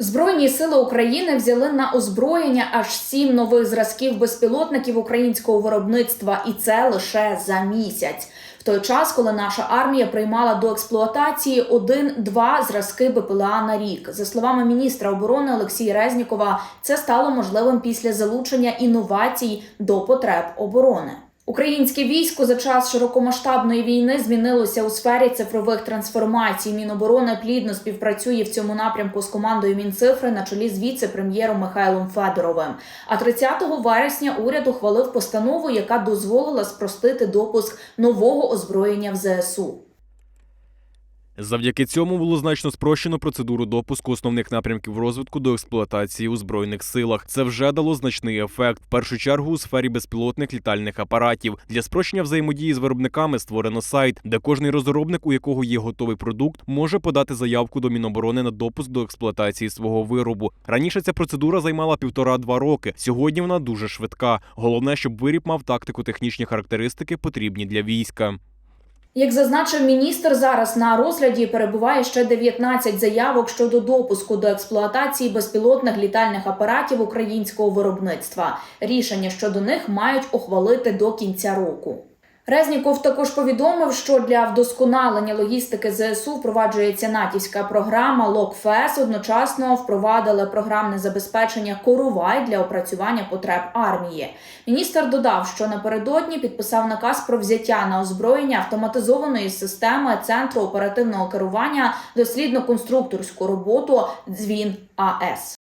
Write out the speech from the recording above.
Збройні сили України взяли на озброєння аж сім нових зразків безпілотників українського виробництва, і це лише за місяць. В той час, коли наша армія приймала до експлуатації один-два зразки БПЛА на рік. За словами міністра оборони Олексія Резнікова, це стало можливим після залучення інновацій до потреб оборони. Українське військо за час широкомасштабної війни змінилося у сфері цифрових трансформацій. Міноборони плідно співпрацює в цьому напрямку з командою Мінцифри на чолі з віце-прем'єром Михайлом Федоровим. А 30 вересня уряд ухвалив постанову, яка дозволила спростити допуск нового озброєння в ЗСУ. Завдяки цьому було значно спрощено процедуру допуску основних напрямків розвитку до експлуатації у збройних силах. Це вже дало значний ефект. В першу чергу у сфері безпілотних літальних апаратів. Для спрощення взаємодії з виробниками створено сайт, де кожний розробник, у якого є готовий продукт, може подати заявку до Міноборони на допуск до експлуатації свого виробу. Раніше ця процедура займала півтора-два роки. Сьогодні вона дуже швидка. Головне, щоб виріб мав тактико-технічні характеристики, потрібні для війська. Як зазначив міністр, зараз на розгляді перебуває ще 19 заявок щодо допуску до експлуатації безпілотних літальних апаратів українського виробництва. Рішення щодо них мають ухвалити до кінця року. Резніков також повідомив, що для вдосконалення логістики ЗСУ впроваджується натівська програма ЛОКФЕС. Одночасно впровадили програмне забезпечення Корувай для опрацювання потреб армії. Міністр додав, що напередодні підписав наказ про взяття на озброєння автоматизованої системи центру оперативного керування дослідно-конструкторську роботу Дзвін АЕС.